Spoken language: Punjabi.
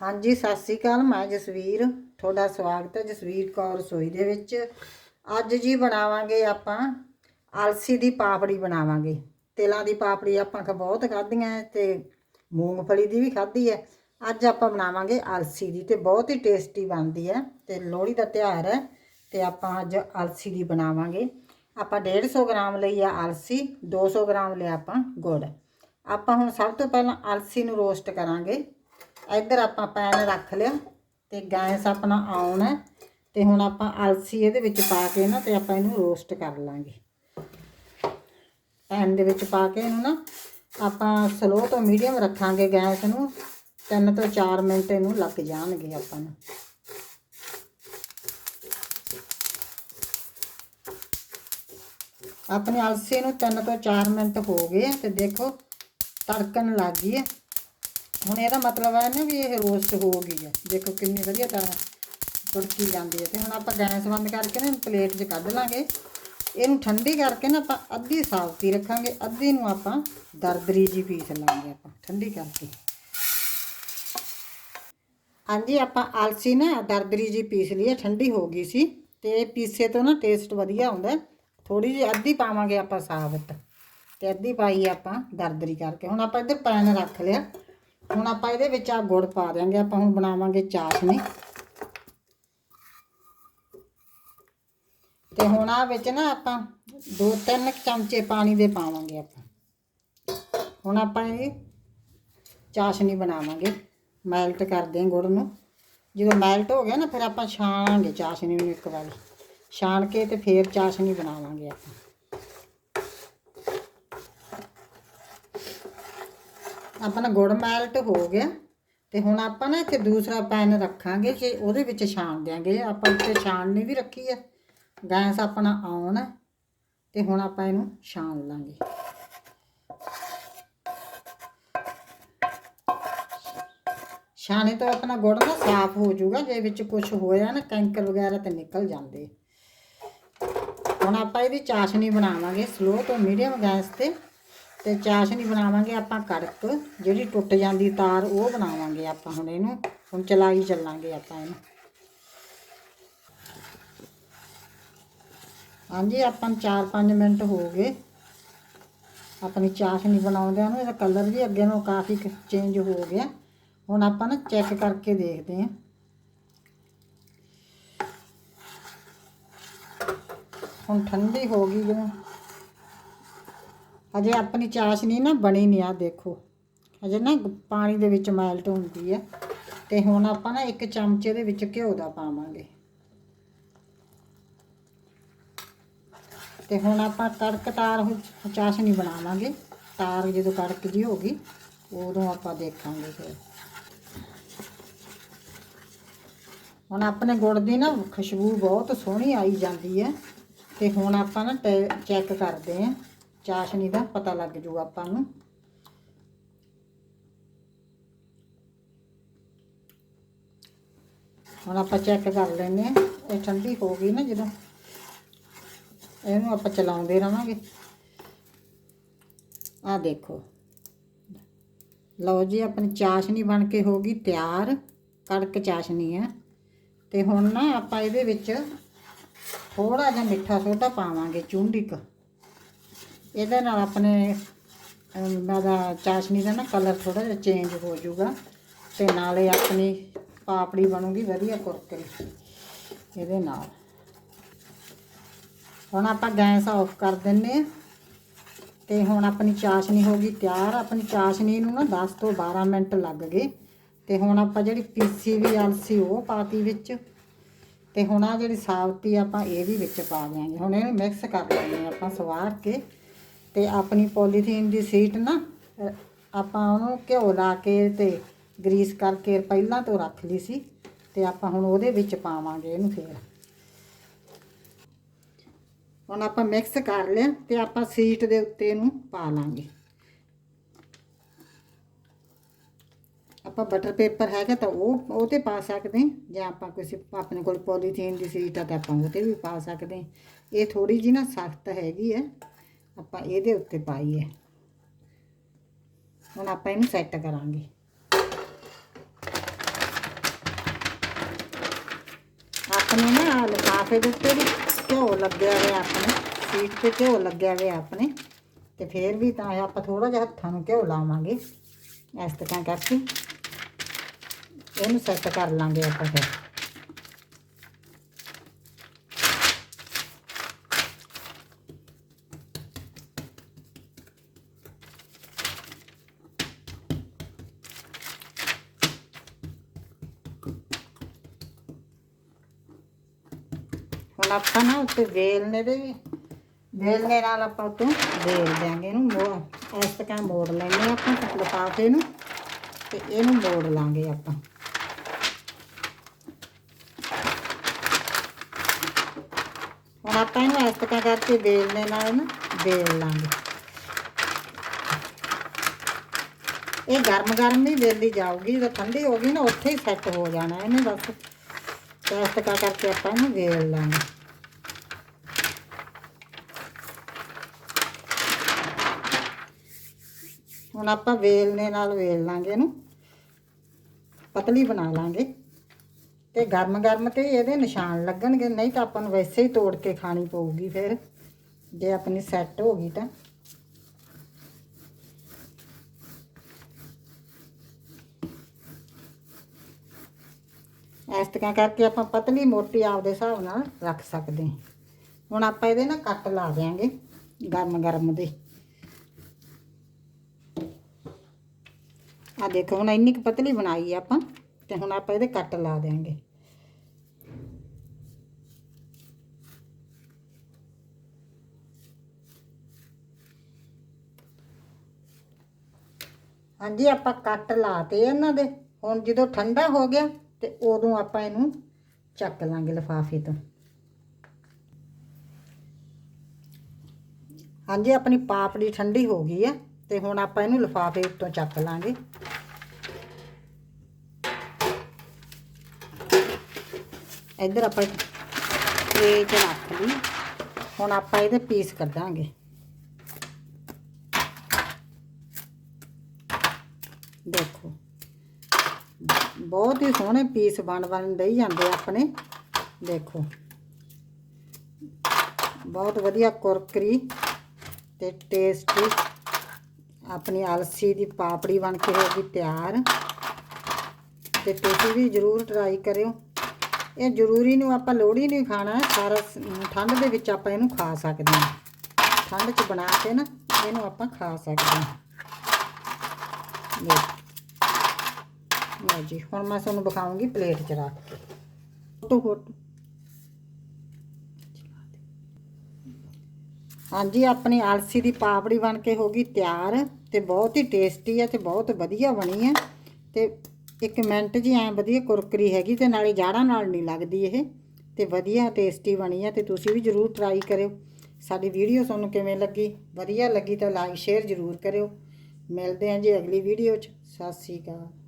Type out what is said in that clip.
ਹਾਂਜੀ, ਸਤਿ ਸ੍ਰੀ ਅਕਾਲ, ਮੈਂ ਜਸਵੀਰ। ਤੁਹਾਡਾ ਸਵਾਗਤ ਹੈ ਜਸਵੀਰ ਕੌਰ ਰਸੋਈ ਦੇ ਵਿੱਚ। ਅੱਜ ਜੀ ਬਣਾਵਾਂਗੇ ਆਪਾਂ ਅਲਸੀ ਦੀ ਪਾਪੜੀ ਬਣਾਵਾਂਗੇ। ਤਿਲਾਂ ਦੀ ਪਾਪੜੀ ਆਪਾਂ ਖ, ਬਹੁਤ ਖਾਧੀਆਂ ਹੈ ਤੇ ਮੂੰਗਫਲੀ ਦੀ ਵੀ ਖਾਧੀ ਹੈ ਅੱਜ ਆਪਾਂ ਬਣਾਵਾਂਗੇ ਅਲਸੀ ਦੀ ਤੇ ਬਹੁਤ ਹੀ ਟੇਸਟੀ ਬਣਦੀ ਹੈ ਤੇ ਲੋਹੜੀ ਦਾ ਤਿਉਹਾਰ ਹੈ ਤੇ ਆਪਾਂ ਅੱਜ ਅਲਸੀ ਦੀ ਬਣਾਵਾਂਗੇ। ਆਪਾਂ 150 ਗ੍ਰਾਮ ਲਈ ਆ ਅਲਸੀ 200 ਗ੍ਰਾਮ ਲਿਆ ਆਪਾਂ ਗੁੜ। ਆਪਾਂ ਹੁਣ ਸਭ ਤੋਂ ਪਹਿਲਾਂ ਅਲਸੀ ਨੂੰ ਰੋਸਟ ਕਰਾਂਗੇ। ਇੱਧਰ ਆਪਾਂ ਪੈਨ ਰੱਖ ਲਿਆ ਤੇ ਗੈਸ ਆਪਣਾ ਆਨ ਹੈ ਤੇ ਹੁਣ ਆਪਾਂ ਅਲਸੀ ਇਹਦੇ ਵਿੱਚ ਪਾ ਕੇ ਨਾ ਤੇ ਆਪਾਂ ਇਹਨੂੰ ਰੋਸਟ ਕਰ ਲਾਂਗੇ। ਪੈਨ ਦੇ ਵਿੱਚ ਪਾ ਕੇ ਇਹਨੂੰ ਨਾ ਆਪਾਂ ਸਲੋ ਤੋਂ ਮੀਡੀਅਮ ਰੱਖਾਂਗੇ ਗੈਸ ਨੂੰ 3 ਤੋਂ 4 ਮਿੰਟ ਇਹਨੂੰ ਲੱਗ ਜਾਣਗੇ ਆਪਾਂ ਨੂੰ। ਆਪਣੀ ਅਲਸੀ ਨੂੰ 3 ਤੋਂ 4 ਮਿੰਟ ਹੋ ਗਏ ਤੇ ਦੇਖੋ ਤੜਕਣ ਲੱਗ ਗਈ ਹੈ। ਹੁਣ ਇਹਦਾ ਮਤਲਬ ਹੈ ਨਾ ਵੀ ਇਹ ਰੋਸਟ ਹੋ ਗਈ ਹੈ। ਦੇਖੋ ਕਿੰਨੀ ਵਧੀਆ ਤਰ੍ਹਾਂ ਤੁੜਕੀ ਜਾਂਦੀ ਹੈ। ਤੇ ਹੁਣ ਆਪਾਂ ਗੈਸ ਬੰਦ ਕਰਕੇ ਨਾ ਪਲੇਟ 'ਚ ਕੱਢ ਲਾਂਗੇ। ਇਹਨੂੰ ਠੰਡੀ ਕਰਕੇ ਨਾ ਆਪਾਂ ਅੱਧੀ ਸਾਫਤੀ ਰੱਖਾਂਗੇ। ਅੱਧੀ ਨੂੰ ਆਪਾਂ ਦਰਦਰੀ ਜੀ ਪੀਸ ਲਾਂਗੇ ਆਪਾਂ, ਠੰਡੀ ਕਰਕੇ। ਹਾਂਜੀ, ਆਪਾਂ ਆਲਸੀ ਨਾ ਦਰਦਰੀ ਜੀ ਪੀਸ ਲਈ ਠੰਡੀ ਹੋ ਗਈ ਸੀ। ਤੇ ਪੀਸੇ ਤੋਂ ਨਾ ਟੇਸਟ ਵਧੀਆ ਹੁੰਦਾ ਥੋੜੀ ਜਿਹੀ ਅੱਧੀ ਪਾਵਾਂਗੇ ਆਪਾਂ ਸਾਬਤ। ਤੇ ਅੱਧੀ ਪਾਈ ਆਪਾਂ ਦਰਦਰੀ ਕਰਕੇ। ਹੁਣ ਆਪਾਂ ਇੱਧਰ ਪੈਨ ਰੱਖ ਲਿਆ। ਹੁਣ ਆਪਾਂ ਇਹਦੇ ਵਿੱਚ ਆ ਗੁੜ ਪਾ ਦਿਆਂਗੇ, ਆਪਾਂ ਹੁਣ ਬਣਾਵਾਂਗੇ ਚਾਸ਼ਨੀ। ਤੇ ਹੁਣ ਆ ਵਿੱਚ ਨਾ ਆਪਾਂ ਦੋ ਤਿੰਨ ਚਮਚੇ ਪਾਣੀ ਦੇ ਪਾਵਾਂਗੇ ਆਪਾਂ। ਹੁਣ ਆਪਾਂ ਇਹ ਚਾਸ਼ਨੀ ਬਣਾਵਾਂਗੇ ਮੈਲਟ ਕਰਦੇ ਹਾਂ ਗੁੜ ਨੂੰ। ਜਦੋਂ ਮੈਲਟ ਹੋ ਗਿਆ ਨਾ, ਫਿਰ ਆਪਾਂ ਛਾਣਾਂਗੇ ਚਾਸ਼ਨੀ ਨੂੰ ਇੱਕ ਵਾਰੀ। ਛਾਣ ਕੇ ਤੇ ਫਿਰ ਚਾਸ਼ਨੀ ਬਣਾਵਾਂਗੇ ਆਪਾਂ। ਆਪਣਾ ਗੁੜ ਮੈਲਟ ਹੋ ਗਿਆ ਤੇ ਹੁਣ ਆਪਾਂ ਨਾ ਇੱਥੇ ਦੂਸਰਾ ਪੈਨ ਰੱਖਾਂਗੇ ਜੇ ਉਹਦੇ ਵਿੱਚ ਛਾਣ ਦਿਆਂਗੇ। ਆਪਾਂ ਉੱਤੇ ਛਾਣਨੀ ਵੀ ਰੱਖੀ ਹੈ ਗੈਸ ਆਪਣਾ ਆਉਣ ਹੈ ਤੇ ਹੁਣ ਆਪਾਂ ਇਹਨੂੰ ਛਾਣ ਲਾਂਗੇ। ਛਾਣੇ ਤੋਂ ਆਪਣਾ ਗੁੜ ਨਾ ਸਾਫ਼ ਹੋ ਜਾਊਗਾ। ਜੇ ਵਿੱਚ ਕੁਝ ਹੋਇਆ ਨਾ ਕੈਂਕਰ ਵਗੈਰਾ ਤੇ ਨਿਕਲ ਜਾਂਦੇ। ਹੁਣ ਆਪਾਂ ਇਹਦੀ ਚਾਸ਼ਨੀ ਬਣਾਵਾਂਗੇ ਸਲੋ ਤੋਂ ਮੀਡੀਅਮ ਗੈਸ ਤੇ। ਤੇ ਚਾਸ਼ਨੀ ਬਣਾਵਾਂਗੇ ਆਪਾਂ ਕੜਕ, ਜਿਹੜੀ ਟੁੱਟ ਜਾਂਦੀ ਤਾਰ, ਉਹ ਬਣਾਵਾਂਗੇ ਆਪਾਂ ਹੁਣ ਇਹਨੂੰ। ਹੁਣ ਚਲਾਈ ਚੱਲਾਂਗੇ ਆਪਾਂ ਇਹਨੂੰ। ਹਾਂਜੀ, ਆਪਾਂ 4-5 ਮਿੰਟ ਹੋ ਗਏ। ਆਪਣੀ ਚਾਸ਼ਨੀ ਬਣਾਉਂਦਿਆਂ ਨੂੰ, ਇਹਦਾ ਕਲਰ ਵੀ ਅੱਗੇ ਨਾਲੋਂ ਕਾਫੀ ਚੇਂਜ ਹੋ ਗਿਆ। ਹੁਣ ਆਪਾਂ ਨਾ ਚੈੱਕ ਕਰਕੇ ਦੇਖਦੇ ਹਾਂ। ਹੁਣ ਠੰਡੀ ਹੋ ਗਈ ਜਿਵੇਂ ਅਜੇ ਆਪਣੀ ਚਾਸ਼ਨੀ ਨਾ, ਬਣੀ ਨਹੀਂ ਆ, ਦੇਖੋ। ਅਜੇ ਨਾ ਪਾਣੀ ਦੇ ਵਿੱਚ ਮੈਲਟ ਹੁੰਦੀ ਹੈ ਤੇ ਹੁਣ ਆਪਾਂ ਨਾ ਇੱਕ ਚਮਚੇ ਦੇ ਵਿੱਚ ਘਿਓ ਦਾ ਪਾਵਾਂਗੇ। ਤੇ ਹੁਣ ਆਪਾਂ ਕੜਕ ਤਾਰ ਚਾਸ਼ਨੀ ਬਣਾਵਾਂਗੇ। ਤਾਰ ਜਦੋਂ ਕੜਕ ਜੀ ਹੋ ਗਈ, ਉਦੋਂ ਆਪਾਂ ਦੇਖਾਂਗੇ ਫਿਰ। ਹੁਣ ਆਪਣੇ ਗੁੜ ਦੀ ਨਾ ਖੁਸ਼ਬੂ ਬਹੁਤ ਸੋਹਣੀ ਆਈ ਜਾਂਦੀ ਹੈ ਤੇ ਹੁਣ ਆਪਾਂ ਨਾ ਚੈੱਕ ਕਰਦੇ ਹਾਂ ਚਾਸ਼ਨੀ ਦਾ ਪਤਾ ਲੱਗ ਜੂਗਾ ਆਪਾਂ ਨੂੰ। ਹੁਣ ਆਪਾਂ ਚੈੱਕ ਕਰ ਲੈਂਦੇ ਹਾਂ, ਇਹ ਠੰਡੀ ਹੋ ਗਈ ਨਾ ਜਦੋਂ। ਇਹਨੂੰ ਆਪਾਂ ਚਲਾਉਂਦੇ ਰਵਾਂਗੇ। ਆ ਦੇਖੋ। ਲਓ ਜੀ, ਆਪਣੀ ਚਾਸ਼ਨੀ ਬਣ ਕੇ ਹੋ ਗਈ ਤਿਆਰ। ਕੜਕ ਚਾਸ਼ਨੀ ਹੈ। ਤੇ ਹੁਣ ਨਾ ਆਪਾਂ ਇਹਦੇ ਵਿੱਚ ਥੋੜਾ ਜਿਹਾ ਮਿੱਠਾ ਸੋਡਾ ਪਾਵਾਂਗੇ ਚੁੰਡੀ ਕ ਇਹਦੇ ਨਾਲ ਆਪਣੇ ਦਾ ਚਾਸ਼ਨੀ ਦਾ ਨਾ ਕਲਰ ਥੋੜਾ ਜਿਹਾ ਚੇਂਜ ਹੋ ਜਾਊਗਾ ਤੇ ਨਾਲੇ ਆਪਣੀ ਪਾਪੜੀ ਬਣੂਗੀ ਵਧੀਆ ਕੁਰਕਰੀ ਇਹਦੇ ਨਾਲ। ਹੁਣ ਆਪਾਂ ਗੈਸ ਆਫ ਕਰ ਦਿੰਨੇ ਆ ਤੇ ਹੁਣ ਆਪਣੀ ਚਾਸ਼ਨੀ ਹੋ ਗਈ ਤਿਆਰ। ਆਪਣੀ ਚਾਸ਼ਨੀ ਨੂੰ ਨਾ 10 ਤੋਂ 12 ਮਿੰਟ ਲੱਗ ਗਏ ਤੇ ਹੁਣ ਆਪਾਂ ਜਿਹੜੀ ਪੀਸੀ ਵੀ ਅਲਸੀ ਉਹ ਪਾਤੀ ਵਿੱਚ ਤੇ ਹੁਣ ਆ ਜਿਹੜੀ ਸਾਬਤੀ ਆਪਾਂ ਇਹ ਵੀ ਵਿੱਚ ਪਾ ਦਿਆਂਗੇ। ਹੁਣ ਇਹਨੂੰ ਮਿਕਸ ਕਰ ਲੈਂਦੇ ਆਪਾਂ ਸਵਾਰ ਕੇ ਤੇ ਆਪਣੀ ਪੋਲੀਥੀਨ ਦੀ ਸੀਟ ਨਾ ਆਪਾਂ ਉਹਨੂੰ ਘਿਓ ਲਾ ਕੇ ਤੇ ਗਰੀਸ ਕਰਕੇ ਪਹਿਲਾਂ ਤੋਂ ਰੱਖ ਲਈ ਸੀ ਤੇ ਆਪਾਂ ਹੁਣ ਉਹਦੇ ਵਿੱਚ ਪਾਵਾਂਗੇ ਇਹਨੂੰ ਫੇਰ। ਹੁਣ ਆਪਾਂ ਮਿਕਸ ਕਰ ਲਿਆ ਤੇ ਆਪਾਂ ਸੀਟ ਦੇ ਉੱਤੇ ਇਹਨੂੰ ਪਾ ਲਾਂਗੇ। ਆਪਾਂ ਬਟਰ ਪੇਪਰ ਹੈਗਾ ਤਾਂ ਉਹ ਉਹ ਤੇ ਪਾ ਸਕਦੇ ਜਾਂ ਆਪਾਂ ਕਿਸੇ ਆਪਣੇ ਕੋਲ ਪੋਲੀਥੀਨ ਦੀ ਸੀਟ ਆ ਤਾਂ ਆਪਾਂ ਉਹ ਤੇ ਵੀ ਪਾ ਸਕਦੇ ਇਹ ਥੋੜੀ ਜੀ ਨਾ ਸਖਤ ਹੈਗੀ ਹੈ। ਆਪਾਂ ਇਹਦੇ ਉੱਤੇ ਪਾਈਏ। ਹੁਣ ਆਪਾਂ ਇਹਨੂੰ ਸੈੱਟ ਕਰਾਂਗੇ। ਆਪਣੇ ਨਾ ਲਿਫਾਫੇ ਦੇ ਉੱਤੇ ਵੀ ਘਿਓ ਲੱਗਿਆ ਹੋਇਆ ਆਪਣੇ, ਸੀਟ ਤੇ ਘਿਓ ਲੱਗਿਆ ਹੋਇਆ ਆਪਣੇ। ਤੇ ਫੇਰ ਵੀ ਤਾਂ ਆਪਾਂ ਥੋੜਾ ਜਿਹਾ ਹੱਥਾਂ ਨੂੰ ਘਿਓ ਲਾਵਾਂਗੇ। ਇਸ ਤਰ੍ਹਾਂ ਕਰਕੇ ਇਹਨੂੰ ਸੈੱਟ ਕਰ ਲਾਂਗੇ ਆਪਾਂ ਫਿਰ। ਹੁਣ ਆਪਾਂ ਨਾ ਉੱਤੇ ਵੇਲਨੇ ਦੇ ਵੀ ਵੇਲਨੇ ਨਾਲ ਆਪਾਂ ਉਤੋਂ ਵੇਲ ਦਿਆਂਗੇ ਇਹਨੂੰ ਮੋੜ ਇਸ ਤਰ੍ਹਾਂ ਮੋੜ ਲੈਣੇ ਆਪਾਂ ਲਿਫਾਫੇ ਨੂੰ ਤੇ ਇਹਨੂੰ ਮੋੜ ਲਾਂਗੇ ਆਪਾਂ। ਹੁਣ ਆਪਾਂ ਇਹਨੂੰ ਇਸ ਤਰ੍ਹਾਂ ਕਰਕੇ ਵੇਲਨੇ ਨਾਲ ਨਾ ਵੇਲ ਲਾਂਗੇ। ਇਹ ਗਰਮ ਗਰਮ ਹੀ ਵੇਲੀ ਜਾਊਗੀ, ਜਦੋਂ ਠੰਡੀ ਹੋ ਗਈ ਨਾ ਉੱਥੇ ਹੀ ਸੈੱਟ ਹੋ ਜਾਣਾ ਇਹਨੇ ਬਸ। ਤੇ ਇਸ ਤਰ੍ਹਾਂ ਕਰਕੇ ਆਪਾਂ ਇਹਨੂੰ ਵੇਲ ਲਾਂਗੇ। ਹੁਣ ਆਪਾਂ ਵੇਲਨੇ ਨਾਲ ਵੇਲ ਲਾਂਗੇ ਇਹਨੂੰ। ਪਤਲੀ ਬਣਾ ਲਾਂਗੇ। ਤੇ ਗਰਮ ਗਰਮ ਤੇ ਇਹਦੇ ਨਿਸ਼ਾਨ ਲੱਗਣਗੇ, ਨਹੀਂ ਤਾਂ ਆਪਾਂ ਨੂੰ ਵੈਸੇ ਹੀ ਤੋੜ ਕੇ ਖਾਣੀ ਪਊਗੀ ਫਿਰ, ਜੇ ਆਪਣੀ ਸੈੱਟ ਹੋ ਗਈ ਤਾਂ। ਇਸ ਤਰ੍ਹਾਂ ਕਰਕੇ ਆਪਾਂ ਪਤਲੀ ਮੋਟੀ ਆਪਦੇ ਹਿਸਾਬ ਨਾਲ ਰੱਖ ਸਕਦੇ ਹਾਂ। ਹੁਣ ਆਪਾਂ ਇਹਦੇ ਨਾਲ ਕੱਟ ਲਾ ਦਿਆਂਗੇ ਗਰਮ ਗਰਮ ਦੇ। ਆ ਦੇਖੋ, ਹੁਣ ਇੰਨੀ ਕੁ ਪਤਲੀ ਬਣਾਈ ਆ ਆਪਾਂ, ਤੇ ਹੁਣ ਆਪਾਂ ਇਹਦੇ ਕੱਟ ਲਾ ਦਿਆਂਗੇ। ਹਾਂਜੀ, ਆਪਾਂ ਕੱਟ ਲਾਤੇ ਇਹਨਾਂ ਦੇ। ਹੁਣ ਜਦੋਂ ਠੰਡਾ ਹੋ ਗਿਆ, ਤੇ ਉਦੋਂ ਆਪਾਂ ਇਹਨੂੰ ਚੱਕ ਲਾਂਗੇ ਲਿਫਾਫੇ ਤੋਂ। ਹਾਂਜੀ, ਆਪਣੀ ਪਾਪੜੀ ਠੰਡੀ ਹੋ ਗਈ ਆ, ਤੇ ਹੁਣ ਆਪਾਂ ਇਹਨੂੰ ਲਿਫਾਫੇ ਉੱਤੋਂ ਚੱਕ ਲਾਂਗੇ। ਇੱਧਰ ਆਪਾਂ ਟ੍ਰੇ 'ਚ ਰੱਖ ਲਈ। ਹੁਣ ਆਪਾਂ ਇਹਦੇ ਪੀਸ ਕਰ ਦਾਂਗੇ। ਦੇਖੋ, ਬਹੁਤ ਹੀ ਸੋਹਣੇ ਪੀਸ ਬਣ ਬਣ ਦਈ ਜਾਂਦੇ ਆਪਣੇ। ਦੇਖੋ, ਬਹੁਤ ਵਧੀਆ ਕੁਰਕਰੀ ਤੇ ਟੇਸਟੀ ਆਪਣੀ ਅਲਸੀ ਦੀ ਪਾਪੜੀ ਬਣ ਕੇ ਹੋ ਗਈ ਤਿਆਰ। ਤੇ ਤੁਸੀਂ ਵੀ ਜ਼ਰੂਰ ਟਰਾਈ ਕਰਿਓ। ਇਹ ਜ਼ਰੂਰੀ ਨੂੰ ਆਪਾਂ ਲੋੜੀ ਨਹੀਂ ਖਾਣਾ ਸਾਰਾ ਠੰਡ ਦੇ ਵਿੱਚ ਆਪਾਂ ਇਹਨੂੰ ਖਾ ਸਕਦੇ ਹਾਂ। ਠੰਡ 'ਚ ਬਣਾ ਕੇ ਨਾ ਇਹਨੂੰ ਆਪਾਂ ਖਾ ਸਕਦੇ ਹਾਂ। ਲਓ ਜੀ, ਹੁਣ ਮੈਂ ਤੁਹਾਨੂੰ ਦਿਖਾਉਂਗੀ ਪਲੇਟ 'ਚ ਰੱਖ ਕੇ। Photo photo. ਹਾਂਜੀ, ਆਪਣੀ ਆਲਸੀ ਦੀ ਪਾਪੜੀ ਬਣ ਕੇ ਹੋ ਗਈ ਤਿਆਰ ਤੇ ਬਹੁਤ ਹੀ ਟੇਸਟੀ ਹੈ ਤੇ ਬਹੁਤ ਵਧੀਆ ਬਣੀ ਹੈ ਤੇ ਇੱਕ ਮਿੰਟ ਜੀ, ਐ ਵਧੀਆ ਕੁਰਕਰੀ ਹੈਗੀ ਤੇ ਨਾਲੇ ਜਾੜਾਂ ਨਾਲ ਨਹੀਂ ਲੱਗਦੀ ਇਹ। ਤੇ ਵਧੀਆ ਟੇਸਟੀ ਬਣੀ ਆ ਤੇ ਤੁਸੀਂ ਵੀ ਜਰੂਰ ਟਰਾਈ ਕਰਿਓ। ਸਾਡੀ ਵੀਡੀਓ ਤੁਹਾਨੂੰ ਕਿਵੇਂ ਲੱਗੀ? ਵਧੀਆ ਲੱਗੀ ਤਾਂ ਲਾਈਕ ਸ਼ੇਅਰ ਜਰੂਰ ਕਰਿਓ। ਮਿਲਦੇ ਹਾਂ ਜੀ ਅਗਲੀ ਵੀਡੀਓ 'ਚ। ਸਤਿ ਸ੍ਰੀ ਅਕਾਲ।